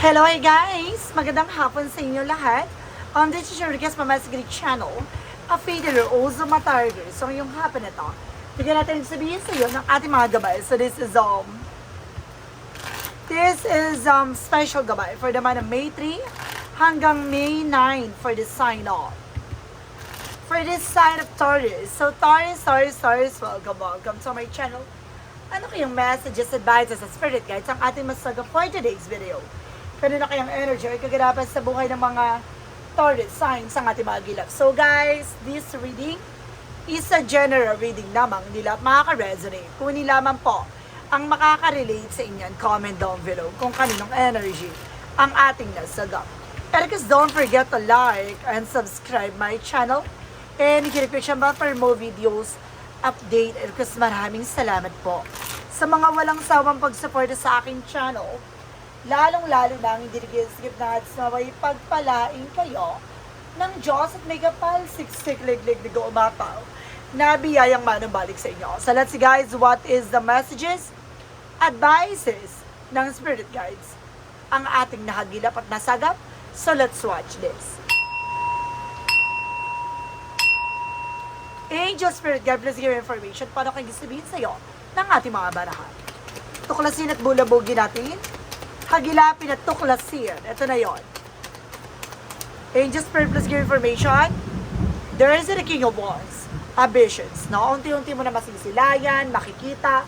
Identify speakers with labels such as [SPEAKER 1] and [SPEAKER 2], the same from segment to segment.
[SPEAKER 1] Hello guys! Magandang hapon sa inyo lahat. Um, this is your request from Greek channel. A fader also matarger. So yung hapon na to, bigyan natin sabihin sa iyo ng ating mga gabay. So this is um This is um special gabay for the month of May 3 hanggang May 9 for the sign off. For this sign of Taurus. So Taurus, Taurus, Taurus, welcome, welcome to my channel. Ano kayong messages, advices, sa spirit guides ang ating masaga for today's video? Pwede na kayang energy or kaganapan sa buhay ng mga Taurus signs ang ating mga gilap. So guys, this reading is a general reading lamang nila at makaka-resonate. Kung hindi lamang po ang makaka-relate sa inyo, comment down below kung kaninong energy ang ating nasagap. And guys, don't forget to like and subscribe my channel and hit the bell for more videos update. And guys, maraming salamat po sa mga walang sawang pagsuporta sa aking channel. Lalong-lalo na ang skip na at naway pagpalain kayo ng Diyos at may kapal siksik liglig na umapaw na biyayang manubalik sa inyo. So let's see guys, what is the messages, advices ng spirit guides ang ating nahagilap at nasagap. So let's watch this. Angel Spirit Guide, please give information paano kayo sabihin sa iyo ng ating mga barahan. Tuklasin at bulabugin natin. Hagilapin at tuklasin. Ito na yon. Angel Spirit, please give information. There is the King of Wands. Ambitions. No? Unti-unti mo na masisilayan, makikita.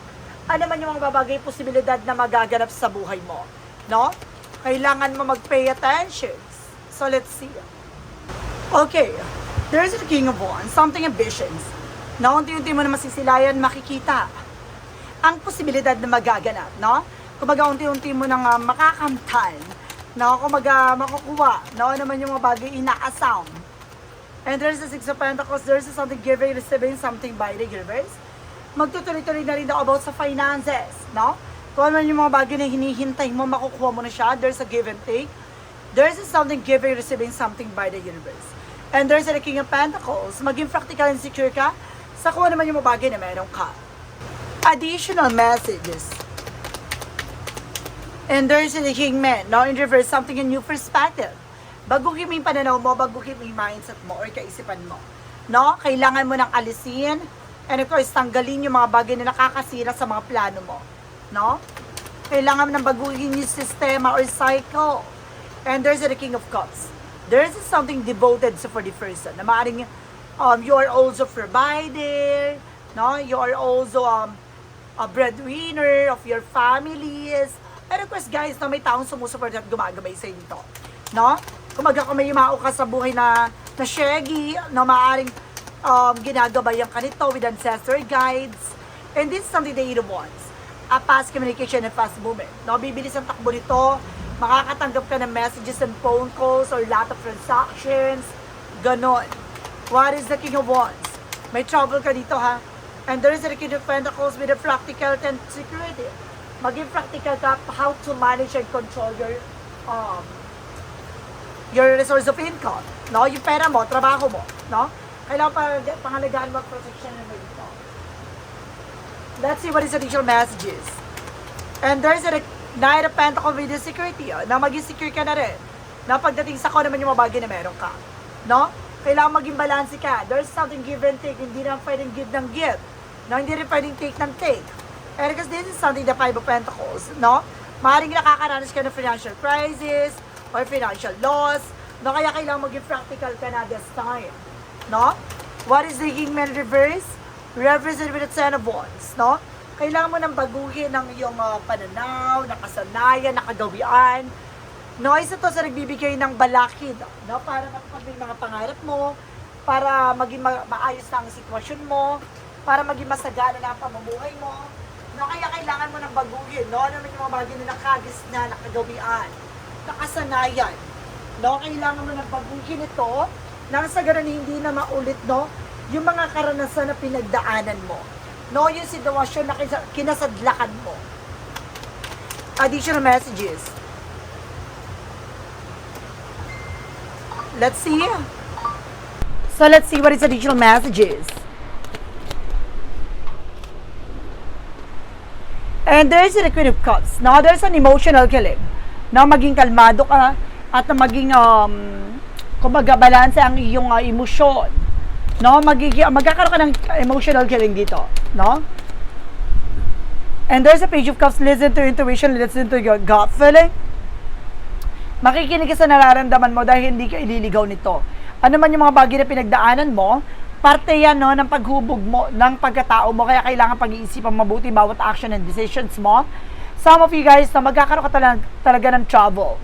[SPEAKER 1] Ano man yung mga babagay posibilidad na magaganap sa buhay mo. No? Kailangan mo mag-pay attention. So let's see. Okay. There's the King of Wands, something ambitions. Na unti-unti mo na masisilayan, makikita ang posibilidad na magaganap, no? Kumbaga unti-unti mo nang uh, makakamtan, no? Kumbaga makukuha, no? Ano naman yung mga bagay inaasam. And there's the Six of Pentacles, there's something giving, receiving something by the universe. Magtutuloy-tuloy na rin ako about sa finances, no? Kung ano yung mga bagay na hinihintay mo, makukuha mo na siya. There's a give and take. There's something giving, receiving something by the universe. And there's the King of Pentacles. Maging practical and secure ka sa kung ano man yung mga bagay na meron ka. Additional messages. And there's the Kingman. Now in reverse, something a new perspective. Baguhin mo yung pananaw mo, baguhin mo yung mindset mo or kaisipan mo. No? Kailangan mo nang alisin and of course, tanggalin yung mga bagay na nakakasira sa mga plano mo. No? Kailangan mo nang baguhin yung sistema or cycle. And there's the King of Cups. There's something devoted for the person na maaaring um, you are also provider, no? You are also um, a breadwinner of your families. Of course, guys, no, may taong sumusupport at gumagabay sa inyo. No? Kumaga kung may yumao ka sa buhay na, na shaggy, no, maaaring um, ginagabayan ka nito with ancestor guides. And this is something that you want. A fast communication and fast movement. No, bibilis ang takbo nito. Makakatanggap ka ng messages and phone calls or lot of transactions. Ganon. What is the King of Wands? May trouble ka dito ha. And there is the King of Pentacles with a practical and security. Maging practical ka how to manage and control your um, your resource of income. No? Yung pera mo, trabaho mo. No? Kailangan pa pangalagaan mo protection mo dito. Let's see what is the additional messages. And there's a Knight of Pentacles with the security. Oh, na maging secure ka na rin. Na pagdating sa kung naman yung mga na meron ka. No? Kailangan maging balanse ka. There's something give and take. Hindi na pwedeng give ng give. No? Hindi rin pwedeng take ng take. And because this is something the Five of Pentacles. No? Maaaring nakakaranas ka ng financial crisis or financial loss. No? Kaya kailangan maging practical ka na this time. No? What is the Kingman Reverse? Represented with the Ten of Wands. No? kailangan mo nang baguhin ang iyong uh, pananaw, nakasanayan, nakagawian. No, isa to sa nagbibigay ng balakid, no, para matupad yung mga pangarap mo, para maging ma- maayos na ang sitwasyon mo, para maging masagana na ang pamumuhay mo. No, kaya kailangan mo nang baguhin, no, ano yung mga bagay na nakagis na, nakagawian, nakasanayan. No, kailangan mo nang baguhin ito, nang sa ganun hindi na maulit, no, yung mga karanasan na pinagdaanan mo no yung sitwasyon na kinasadlakan mo. Additional messages. Let's see. So let's see what is additional messages. And there's the Queen of Cups. Now there's an emotional killing. na maging kalmado ka at na maging um, kumbaga balanse ang iyong uh, emosyon. No, magiging magkakaroon ka ng emotional killing dito, no? And there's a page of cups, listen to intuition, listen to your gut feeling. Makikinig ka sa nararamdaman mo dahil hindi ka ililigaw nito. Ano man yung mga bagay na pinagdaanan mo, parte yan no, ng paghubog mo, ng pagkatao mo, kaya kailangan pag-iisipan mabuti bawat action and decisions mo. Some of you guys na magkakaroon ka talaga, talaga ng trouble.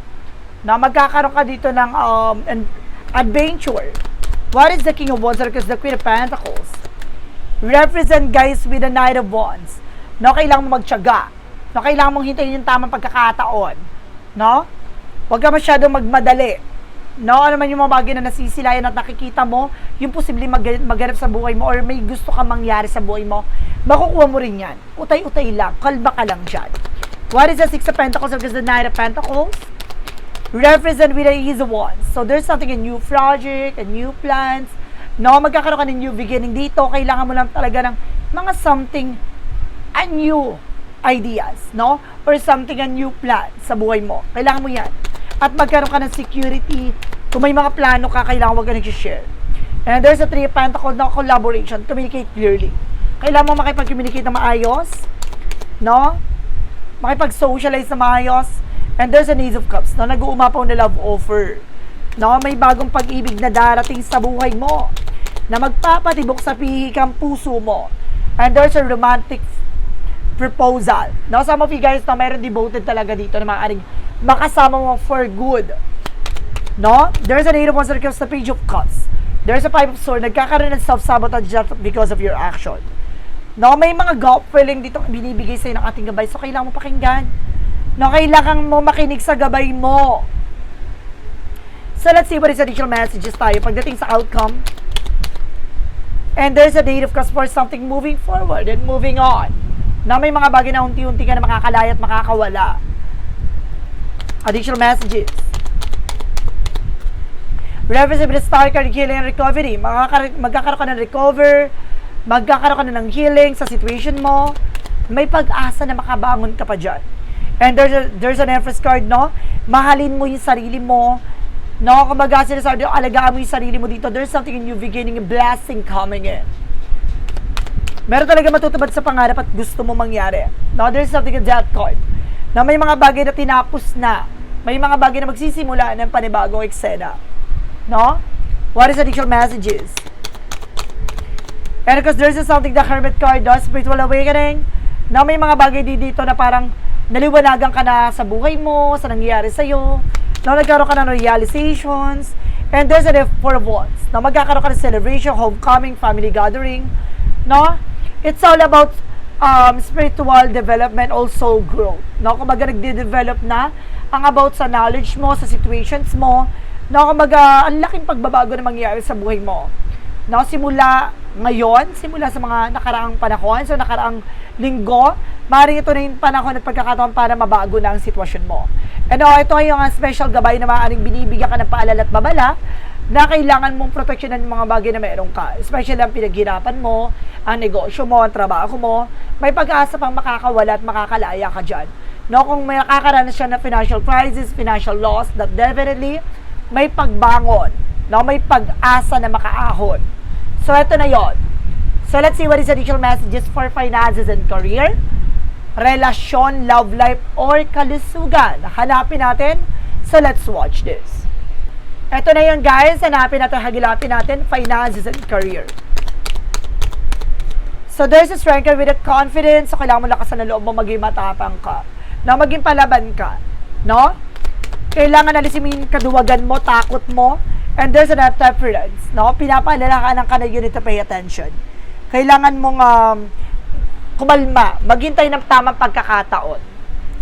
[SPEAKER 1] Na magkakaroon ka dito ng um, an adventure. What is the King of Wands? Because the Queen of Pentacles represent guys with the Knight of Wands. No, kailangan mo magtiyaga. No, kailangan mong hintayin yung tamang pagkakataon. No? Huwag ka masyadong magmadali. No, ano man yung mga bagay na nasisilayan at nakikita mo, yung posibleng mag maganap sa buhay mo or may gusto ka mangyari sa buhay mo, makukuha mo rin yan. Utay-utay lang. Kalba ka lang dyan. What is the Six of Pentacles because the Knight of Pentacles? Represent with the Ease of Wands. So there's something, a new project, a new plans. No, magkakaroon ka ng new beginning dito. Kailangan mo lang talaga ng mga something, a new ideas, no? Or something, a new plan sa buhay mo. Kailangan mo yan. At magkaroon ka ng security. Kung may mga plano ka, kailangan wag ka nag-share. And there's a three of pentacles na collaboration. Communicate clearly. Kailangan mo makipag-communicate na maayos. No? Makipag-socialize na maayos. And there's an Ace of Cups na nag-uumapaw na love offer. No? May bagong pag-ibig na darating sa buhay mo na magpapatibok sa pihikang puso mo. And there's a romantic proposal. No, some of you guys na mayroon devoted talaga dito na maaaring makasama mo for good. No? There's an eight of wands that comes the page of cups. There's a five of swords. Nagkakaroon ng self-sabotage because of your action. No, may mga gut feeling dito binibigay sa'yo ng ating gabay. So, kailangan mo pakinggan. No, kailangan mo makinig sa gabay mo. So, let's see what is additional messages tayo pagdating sa outcome. And there's a date of cups for something moving forward and moving on. Na may mga bagay na unti-unti ka na makakalaya at makakawala. Additional messages. Reversible star card, healing and recovery. Makakar- magkakaroon ka ng recover, magkakaroon ka na ng healing sa situation mo. May pag-asa na makabangon ka pa dyan. And there's, a, there's an Empress card, no? Mahalin mo yung sarili mo. No? Kumbaga sinasabi, alagaan mo yung sarili mo dito. There's something in you beginning, a blessing coming in. Meron talaga matutupad sa pangarap at gusto mo mangyari. No? There's something in that card. Na may mga bagay na tinapos na. May mga bagay na magsisimula ng panibagong eksena. No? What is additional messages? And because there's something the Hermit card does, spiritual awakening, na may mga bagay di dito na parang naliwanagan ka na sa buhay mo, sa nangyayari sa'yo, na nagkaroon ka na ng realizations, and there's a four of wands, na magkakaroon ka ng celebration, homecoming, family gathering, no? It's all about um, spiritual development, also growth. No? Kumbaga nagde-develop na ang about sa knowledge mo, sa situations mo, no? Kumbaga, ang laking pagbabago na mangyayari sa buhay mo. No, simula ngayon, simula sa mga nakaraang panahon, so nakaraang linggo, maaaring ito na yung panahon at pagkakataon para mabago na ang sitwasyon mo. And oh, ito ay yung special gabay na maaaring binibigyan ka ng paalala at babala na kailangan mong proteksyonan yung mga bagay na meron ka. Especially ang pinaghirapan mo, ang negosyo mo, ang trabaho mo, may pag-asa pang makakawala at makakalaya ka dyan. No, kung may nakakaranas siya ng financial crisis, financial loss, that definitely may pagbangon. No, may pag-asa na makaahon. So, ito na yon. So, let's see what is additional messages for finances and career, relasyon, love life, or kalusugan. Hanapin natin. So, let's watch this. Ito na yun guys. Hanapin natin, hagilapin natin, finances and career. So, there's a strength with a confidence. So, kailangan mo lakasan ng loob mo, maging matapang ka. Na maging palaban ka. No? Kailangan alisin mo yung kaduwagan mo, takot mo, And there's an preference, no? Pinapaalalahanan ka na you need to pay attention. Kailangan mong um, kumalma, maghintay ng tamang pagkakataon.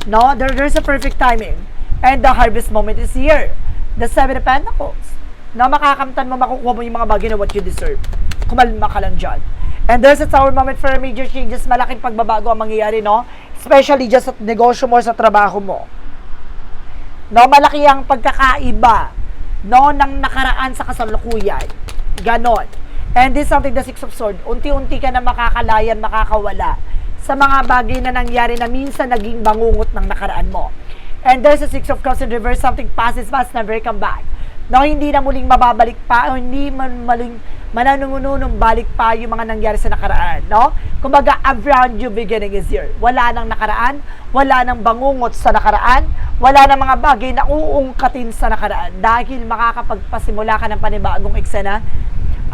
[SPEAKER 1] No? There, there's a perfect timing. And the harvest moment is here. The Seven of Pentacles. No? Makakamtan mo, makukuha mo yung mga bagay na what you deserve. Kumalma ka lang dyan. And there's a tower moment for major changes. Malaking pagbabago ang mangyayari, no? Especially just sa negosyo mo, sa trabaho mo. No? Malaki ang pagkakaiba no, ng nakaraan sa kasalukuyan. Ganon. And this is something the Six of Swords. Unti-unti ka na makakalayan, makakawala sa mga bagay na nangyari na minsan naging bangungot ng nakaraan mo. And there's a Six of Cups in reverse, something passes fast, never come back. No, hindi na muling mababalik pa, o hindi man maling mananungununong balik pa yung mga nangyari sa nakaraan, no? Kumbaga, a brand new beginning is here. Wala nang nakaraan, wala nang bangungot sa nakaraan, wala nang mga bagay na uungkatin sa nakaraan dahil makakapagpasimula ka ng panibagong eksena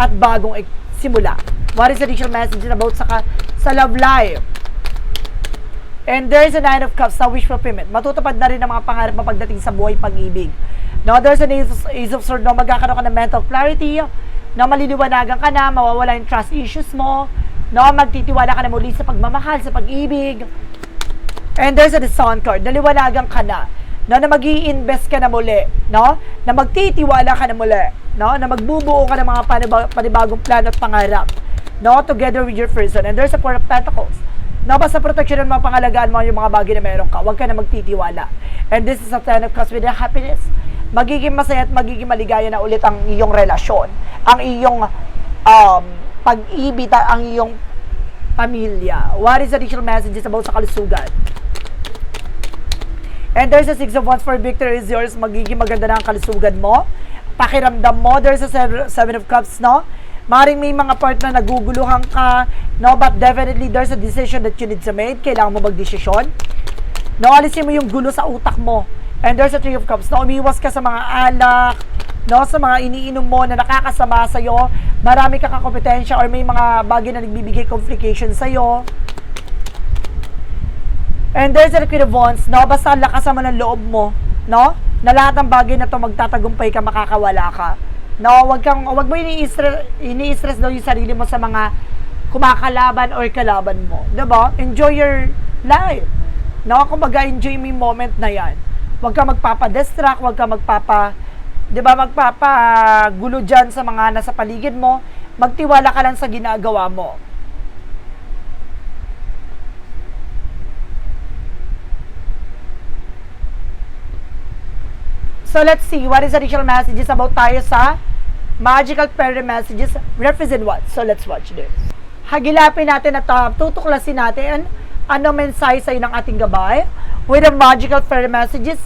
[SPEAKER 1] at bagong ek- simula. What is the additional message about sa, sa love life? And there's a Nine of Cups na wish fulfillment. Matutupad na rin ang mga pangarap mo pagdating sa buhay pag-ibig. No, there's an Ace of, Swords na magkakaroon ka ng mental clarity, na maliliwanagan ka na, mawawala yung trust issues mo, no, magtitiwala ka na muli sa pagmamahal, sa pag-ibig. And there's a the Sun card, naliwanagan ka na, no, na mag invest ka na muli, no, na magtitiwala ka na muli, no, na magbubuo ka ng mga paniba- panibagong plano at pangarap, no, together with your person. And there's a Four of Pentacles, No, basta proteksyonan mo, pangalagaan mo yung mga bagay na meron ka. Huwag ka na magtitiwala. And this is a ten of cups with a happiness. Magiging masaya at magiging maligaya na ulit ang iyong relasyon. Ang iyong um, pag-ibig, ang iyong pamilya. What is additional messages about sa kalusugan? And there's a six of wands for victory is yours. Magiging maganda na ang kalusugan mo. Pakiramdam mo. There's a seven, seven of cups, no? Maring may mga part na naguguluhan ka, no? But definitely, there's a decision that you need to make. Kailangan mo magdesisyon. No, alisin mo yung gulo sa utak mo. And there's a three of cups. No, umiwas ka sa mga alak, no, sa mga iniinom mo na nakakasama sa'yo. Marami ka kakompetensya or may mga bagay na nagbibigay complication sa'yo. And there's a Queen of Wands, no? Basta lakasan mo ng loob mo, no? Na lahat ng bagay na to magtatagumpay ka, makakawala ka. No, wag kang wag mo ini-stress ini-stress daw yung sarili mo sa mga kumakalaban or kalaban mo, 'di ba? Enjoy your life. No, kumbaga enjoy mo yung moment na 'yan. Wag ka magpapa-distract, wag ka magpapa 'di ba magpapagulo diyan sa mga nasa paligid mo. Magtiwala ka lang sa ginagawa mo. So let's see what is additional messages about tayo sa Magical Fairy Messages represent what? So let's watch this. Hagilapin natin at uh, tutuklasin natin ano mensahe sa'yo ng ating gabay with the Magical Fairy Messages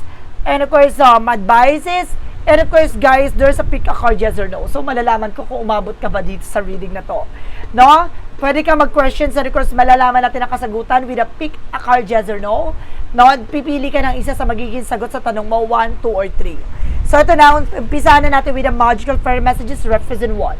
[SPEAKER 1] and of course um, advices and of course guys there's a pick a card yes or no. So malalaman ko kung umabot ka ba dito sa reading na to. No? Pwede ka mag-questions and of course malalaman natin ang kasagutan with a pick a card yes or no. No, pipili ka ng isa sa magiging sagot sa tanong mo, 1, 2, or 3. So, ito na, umpisa na natin with the magical fairy messages represent what?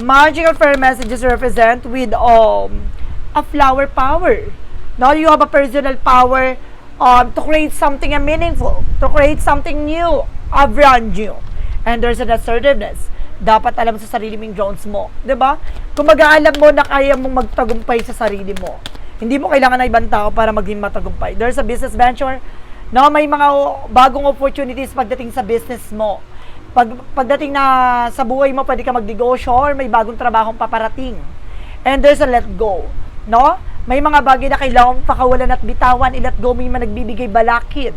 [SPEAKER 1] Magical fairy messages represent with um, a flower power. Now, you have a personal power um, to create something meaningful, to create something new, a brand new. And there's an assertiveness dapat alam sa sarili mong drones mo. ba? Kumbaga alam mo na kaya mong magtagumpay sa sarili mo. Hindi mo kailangan ng ibang tao para maging matagumpay. There's a business venture. No, may mga bagong opportunities pagdating sa business mo. Pag, pagdating na sa buhay mo, pwede ka magnegosyo or may bagong trabahong paparating. And there's a let go. No? May mga bagay na kailangan pakawalan at bitawan. I-let go mo yung nagbibigay balakid.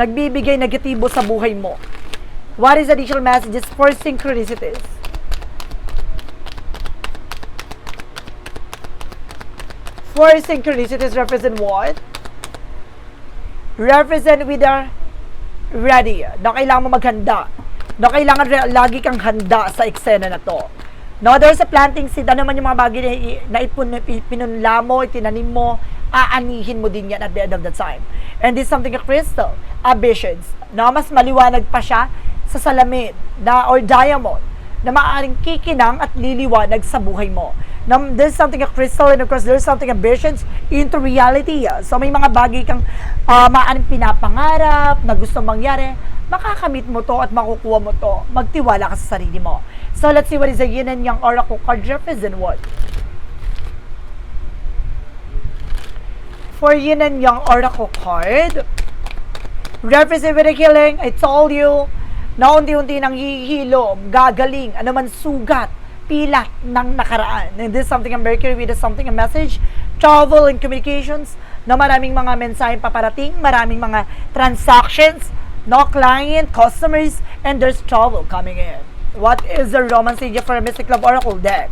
[SPEAKER 1] Nagbibigay negatibo sa buhay mo. What is additional messages for synchronicities? For synchronicities represent what? Represent with a ready. Na kailangan mo maghanda. Na kailangan lagi kang handa sa eksena na to. No, there's a planting seed. Ano man yung mga bagay na, na ipun, pi- pinunla mo, itinanim mo, aanihin mo din yan at the end of the time. And this is something a crystal, a visions. No, mas maliwanag pa siya sa salamin na, or diamond na maaaring kikinang at liliwanag sa buhay mo. Na there's something a crystal and of course there's something a visions into reality. So may mga bagay kang uh, maaaring pinapangarap na gusto mangyari, makakamit mo to at makukuha mo to. Magtiwala ka sa sarili mo. So let's see what is the yin and yang oracle card represent what? For yin and yang oracle card, represent with a healing, I told you, na unti-unti nang hihilom, gagaling, ano man sugat, pilat ng nakaraan. And this is something a Mercury with something a message, travel and communications, na maraming mga mensaheng paparating, maraming mga transactions, no client, customers, and there's trouble coming in. What is the romance age for a Mystic Love Oracle deck?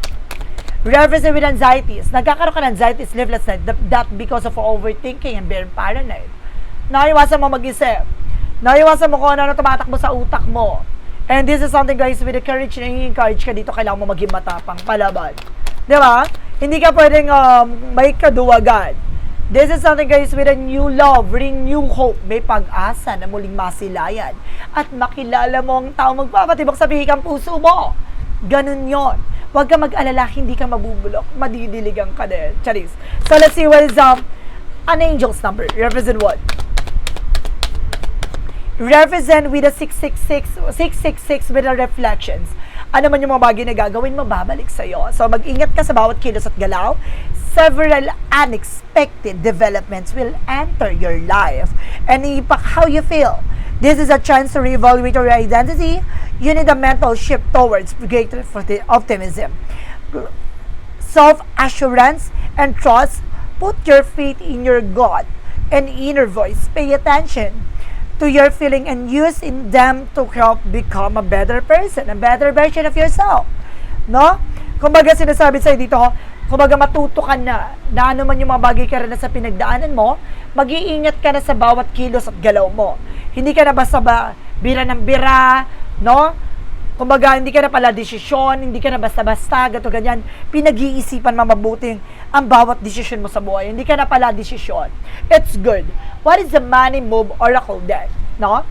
[SPEAKER 1] Represent with anxieties. Nagkakaroon ka ng anxiety, sleepless night, that because of overthinking and being paranoid. Naiwasan mo mag-isip. Naiwasan mo kung ano na tumatakbo sa utak mo. And this is something guys, with the courage na i-encourage ka dito, kailangan mo maging matapang palaban. Di ba? Hindi ka pwedeng um, may kaduwagan. This is something guys with a new love, with a new hope. May pag-asa na muling masilayan. At makilala mo ang tao magpapatibok sa bihikang puso mo. Ganun yon. Huwag ka mag-alala, hindi ka mabubulok. Madidiligan ka din. Charis. So let's see what is um, an angel's number. Represent what? Represent with a 666, 666 with the reflections. Ano man yung mga bagay na gagawin mo, babalik sa'yo. So, mag-ingat ka sa bawat kilos at galaw. Several unexpected developments will enter your life and impact how you feel. This is a chance to reevaluate your identity. You need a mental shift towards greater optimism. Self-assurance and trust. Put your faith in your God and inner voice. Pay attention to your feeling and use in them to help become a better person, a better version of yourself. No? Kumbaga sinasabi sa'yo dito, kumbaga matuto ka na, na ano man yung mga bagay ka na sa pinagdaanan mo, mag-iingat ka na sa bawat kilos at galaw mo. Hindi ka na basta ba, bira ng bira, no? Kumbaga, hindi ka na pala desisyon, hindi ka na basta-basta, gato ganyan. Pinag-iisipan mo mabuting ang bawat desisyon mo sa buhay. Hindi ka na pala desisyon. It's good. What is the money move oracle deck? No?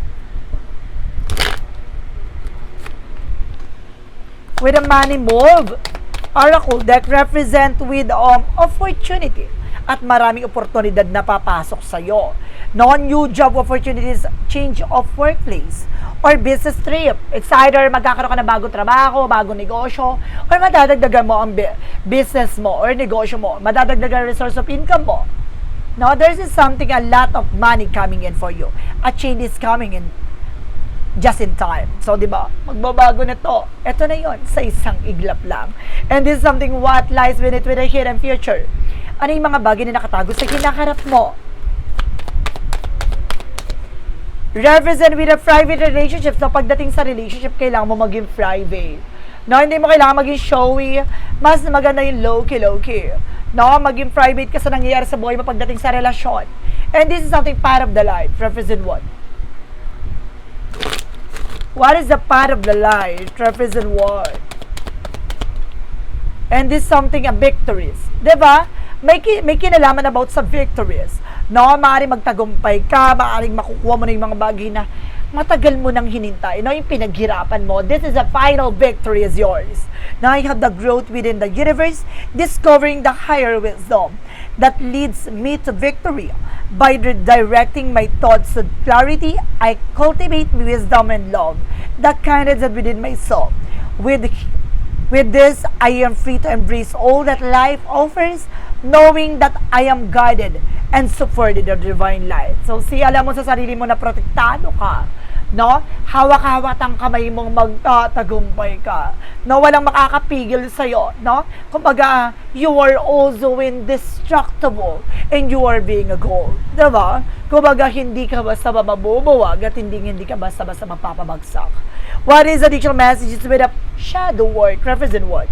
[SPEAKER 1] With the money move, oracle deck represent with um, opportunity at maraming oportunidad na papasok sa iyo. No new job opportunities, change of workplace, or business trip. It's either magkakaroon ka ng bagong trabaho, bagong negosyo, or madadagdagan mo ang business mo or negosyo mo. Madadagdagan ang resource of income mo. No, there's is something, a lot of money coming in for you. A change is coming in just in time. So, di ba, magbabago na to. Ito na yon sa isang iglap lang. And this is something what lies beneath with the hidden future. Ano yung mga bagay na nakatago sa kinakarap mo? represent with a private relationship. So, pagdating sa relationship, kailangan mo maging private. No, hindi mo kailangan maging showy. Mas maganda yung low-key, low-key. No, maging private ka sa nangyayari sa buhay mo pagdating sa relasyon. And this is something part of the life. Represent what? What is the part of the life? Represent what? And this is something a victories. 'Di ba? May, ki- may kinalaman about sa victories. No, maaaring magtagumpay ka, maaaring makukuha mo na yung mga bagay na matagal mo nang hinintay. No, yung pinaghirapan mo. This is a final victory is yours. Now I have the growth within the universe, discovering the higher wisdom that leads me to victory. By redirecting my thoughts to clarity, I cultivate wisdom and love, the kindness that within myself. With With this, I am free to embrace all that life offers, knowing that I am guided and supported of divine light. So, si alam mo sa sarili mo na protektado ka, no? Hawak-hawak ang kamay mong magtatagumpay ka. No, walang makakapigil sa iyo, no? Kumbaga, you are also indestructible and you are being a gold. Diba? Kumbaga, hindi ka basta mabubuwag at hindi hindi ka basta-basta mapapabagsak. What is additional messages with a shadow work? Represent what?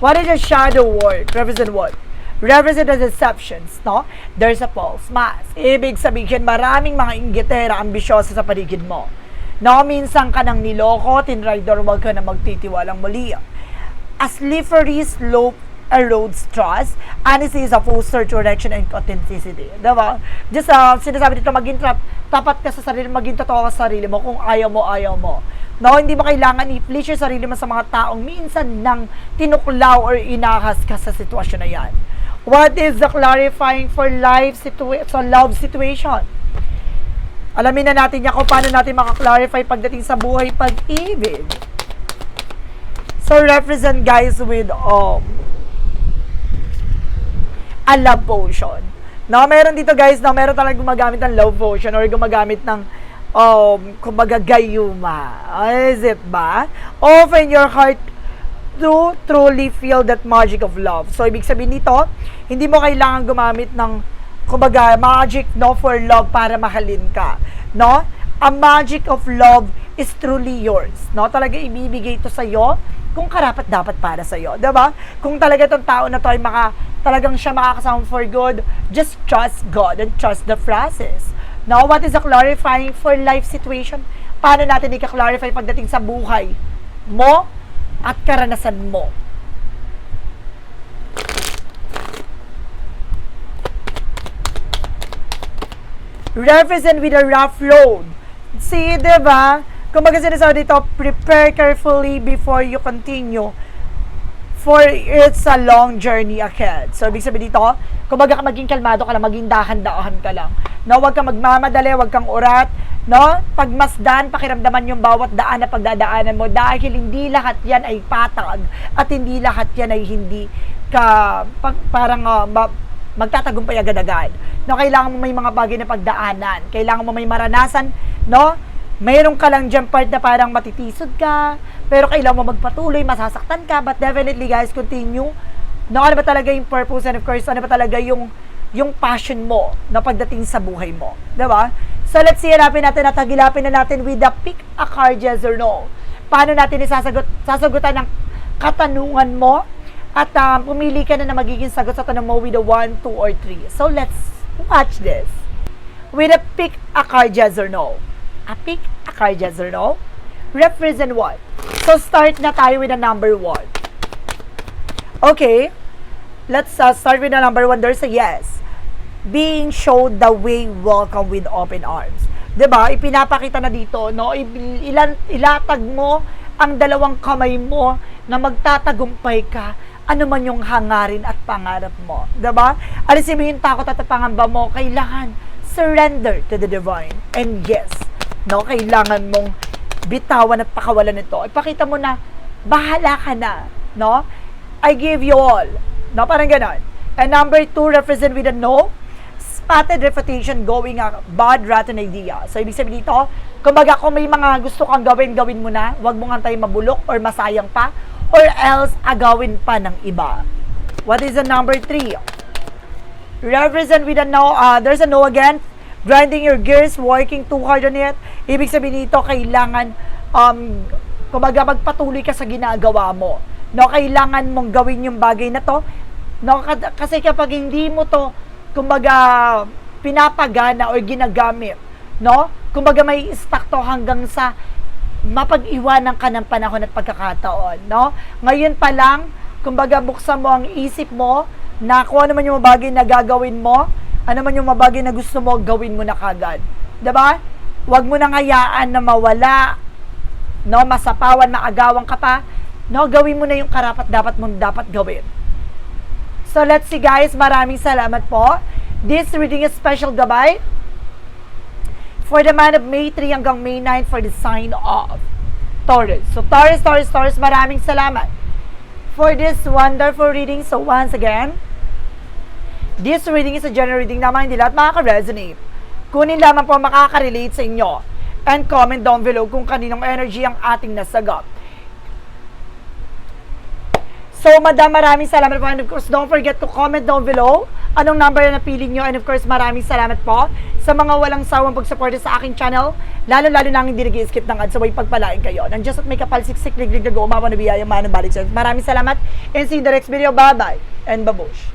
[SPEAKER 1] What is a shadow word? Represent what? Represent the deceptions, no? There's a false mask. Ibig sabihin, maraming mga inggitera, ambisyosa sa paligid mo. No, minsan ka nang niloko, tinrider, wag ka na magtitiwalang muli. A slippery slope erodes trust. Honesty is a full search direction and authenticity. Diba? Just uh, sinasabi dito, maging trap, tapat ka sa sarili, maging totoo ka sa sarili mo kung ayaw mo, ayaw mo. No, hindi mo kailangan i-please yung sarili mo sa mga taong minsan nang tinuklaw or inahas ka sa sitwasyon na yan. What is the clarifying for life situa- sa love situation? Alamin na natin yan kung paano natin makaklarify pagdating sa buhay pag-ibig. So, represent guys with um, a love potion. No, meron dito guys, no, meron talagang gumagamit ng love potion or gumagamit ng um, kumbaga gayuma. Is it ba? Open your heart to truly feel that magic of love. So, ibig sabihin nito, hindi mo kailangan gumamit ng kumbaga magic no for love para mahalin ka. No? A magic of love is truly yours. No? Talaga ibibigay ito sa'yo kung karapat dapat para sa'yo. 'di ba? Kung talaga itong tao na to ay maka, talagang siya makakasama for good, just trust God and trust the process. Now, what is a clarifying for life situation? Paano natin i-clarify pagdating sa buhay mo at karanasan mo? represent with a rough road. See, di ba? Kung baga sinasabi dito, prepare carefully before you continue. For it's a long journey ahead. So, ibig sabihin dito, kung baga ka maging kalmado ka lang, maging dahan-dahan ka lang. No, huwag kang magmamadali, huwag kang urat. No? Pagmasdan, pakiramdaman yung bawat daan na pagdadaanan mo dahil hindi lahat yan ay patag at hindi lahat yan ay hindi ka pag, parang uh, ma- magtatagumpay agad-agad. No, kailangan mo may mga bagay na pagdaanan. Kailangan mo may maranasan, no? Mayroon ka lang dyan part na parang matitisod ka, pero kailangan mo magpatuloy, masasaktan ka, but definitely guys, continue. No, ano ba talaga yung purpose and of course, ano ba talaga yung yung passion mo na pagdating sa buhay mo. ba? So let's see, hanapin natin at hagilapin na natin with the pick a card yes or no. Paano natin isasagot, sasagutan ng katanungan mo at um, pumili ka na na magiging sagot sa tanong mo with a 1, 2, or 3. So, let's watch this. With a pick a card, yes or no. A pick a card, yes or no. Represent what? So, start na tayo with a number 1. Okay. Let's uh, start with the number 1. There's a yes. Being showed the way welcome with open arms. 'Di ba? Ipinapakita na dito, no? Ilan, ilatag mo ang dalawang kamay mo na magtatagumpay ka ano man yung hangarin at pangarap mo. ba? Alisin mo yung takot at pangamba mo. Kailangan surrender to the divine. And yes, no, kailangan mong bitawan at pakawalan ito. Ipakita mo na bahala ka na, no? I give you all. No, parang ganon. And number two, represent with a no. Spotted reputation going a bad rotten idea. So, ibig sabihin dito, kumbaga kung may mga gusto kang gawin, gawin mo na. Huwag mo nga tayo mabulok or masayang pa. Or else, agawin pa ng iba. What is the number three? Represent with a no. Uh, there's a no again. Grinding your gears, working too hard on it. Ibig sabihin dito, kailangan, um, kumbaga magpatuloy ka sa ginagawa mo. No, kailangan mong gawin yung bagay na to. No, kasi kapag hindi mo to, kumbaga, pinapagana or ginagamit, no? Kumbaga may stuck to hanggang sa mapag-iwanan ka ng panahon at pagkakataon, no? Ngayon pa lang, kumbaga buksan mo ang isip mo na kung ano man yung bagay na gagawin mo, ano man yung bagay na gusto mo, gawin mo na kagad. 'Di ba? Huwag mo nang hayaan na mawala, no? Masapawan, maagawan ka pa, no? Gawin mo na yung karapat dapat mong dapat gawin. So let's see guys, maraming salamat po. This reading is special gabay for the month of May 3 hanggang May 9 for the sign of Taurus. So Taurus, Taurus, Taurus, maraming salamat for this wonderful reading. So once again, this reading is a general reading naman hindi lahat makaka-resonate. Kunin lamang po makaka-relate sa inyo. And comment down below kung kaninong energy ang ating nasagap. So, madam, maraming salamat po. And of course, don't forget to comment down below anong number na napili nyo. And of course, maraming salamat po sa mga walang sawang pagsuporta sa aking channel. Lalo-lalo na hindi nag-skip ng ads. So, pagpalain kayo. Nandiyan at may kapal siksik, liglig, nag-umawa na biyaya, manang balik Maraming salamat. And see you in the next video. Bye-bye. And babush.